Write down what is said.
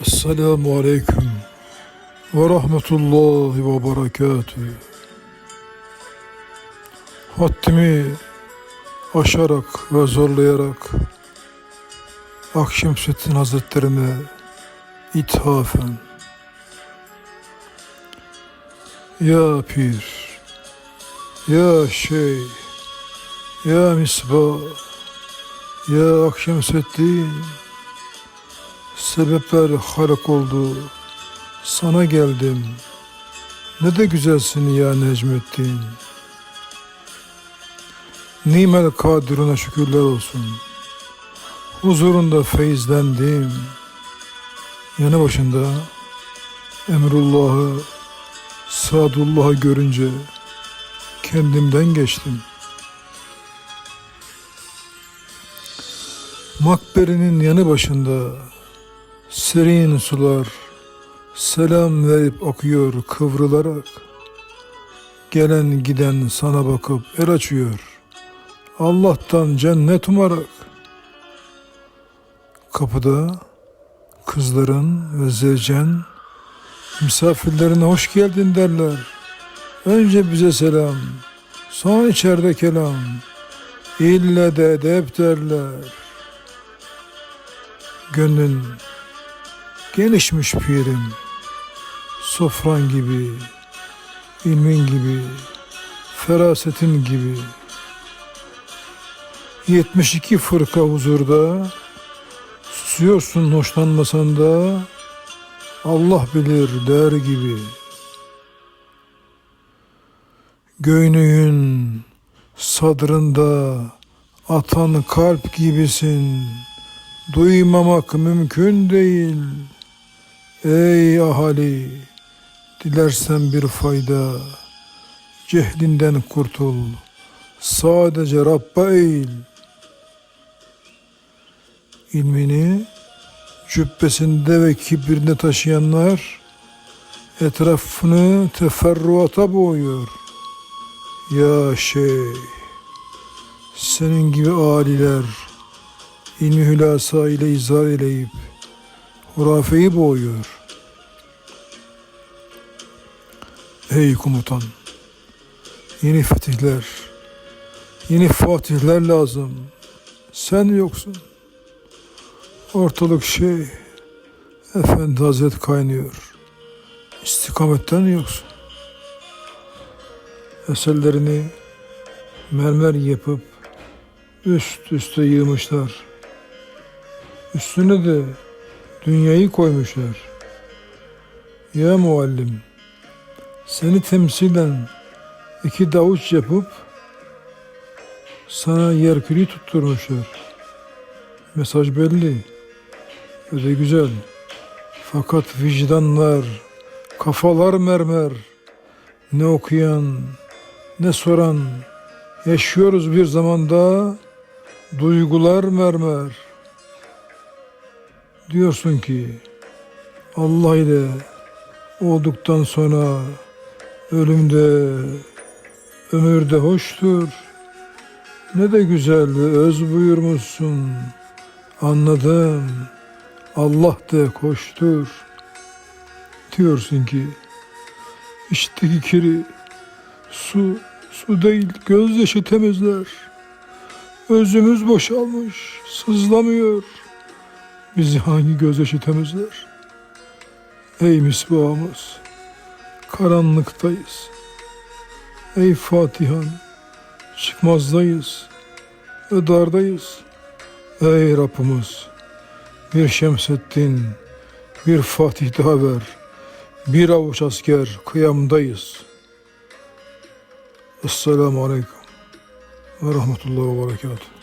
Esselamu Aleyküm ve Rahmetullahi ve Berekatühü. Haddimi aşarak ve zorlayarak Akşemseddin Hazretlerime ithafen Ya Pir, Ya Şeyh, Ya Misbah, Ya Akşemseddin Sebepler halak oldu. Sana geldim. Ne de güzelsin ya Necmettin. Nimel kadiruna şükürler olsun. Huzurunda feyizlendim. Yanı başında Emrullah'ı, Sadullah'ı görünce kendimden geçtim. Makberenin yanı başında Serin sular selam verip akıyor kıvrılarak. Gelen giden sana bakıp el açıyor. Allah'tan cennet umarak. Kapıda kızların ve misafirlerine hoş geldin derler. Önce bize selam, sonra içeride kelam. İlle de edep derler. Gönlün Genişmiş pirim, sofran gibi, ilmin gibi, ferasetin gibi. 72 fırka huzurda, susuyorsun hoşlanmasan da, Allah bilir der gibi. Göynüğün sadrında atan kalp gibisin, duymamak mümkün değil.'' Ey ahali, dilersen bir fayda, cehlinden kurtul, sadece Rabb'a eğil. İlmini cübbesinde ve kibirinde taşıyanlar etrafını teferruata boğuyor. Ya şey, senin gibi aliler ilmi hülasa ile izah eleyip hurafeyi boğuyor. Ey komutan, yeni fetihler, yeni fatihler lazım. Sen yoksun. Ortalık şey, Efendi Hazret kaynıyor. İstikametten yoksun. Eserlerini mermer yapıp üst üste yığmışlar. Üstüne de dünyayı koymuşlar. Ya muallim, seni temsilen iki davuç yapıp sana yerkülü tutturmuşlar. Mesaj belli. Öyle güzel. Fakat vicdanlar, kafalar mermer. Ne okuyan, ne soran. Yaşıyoruz bir zamanda duygular mermer. Diyorsun ki Allah ile olduktan sonra ölümde, ömürde hoştur. Ne de güzel öz buyurmuşsun. Anladım. Allah de koştur. Diyorsun ki içteki kiri su, su değil gözyaşı temizler. Özümüz boşalmış, sızlamıyor. Bizi hangi gözyaşı temizler? Ey misbahımız, karanlıktayız. Ey Fatihan, çıkmazdayız, ve dardayız. Ey Rabbimiz, bir Şemseddin, bir Fatih daha ver, bir avuç asker kıyamdayız. Esselamu Aleyküm ve Rahmetullahi ve Berekatuhu.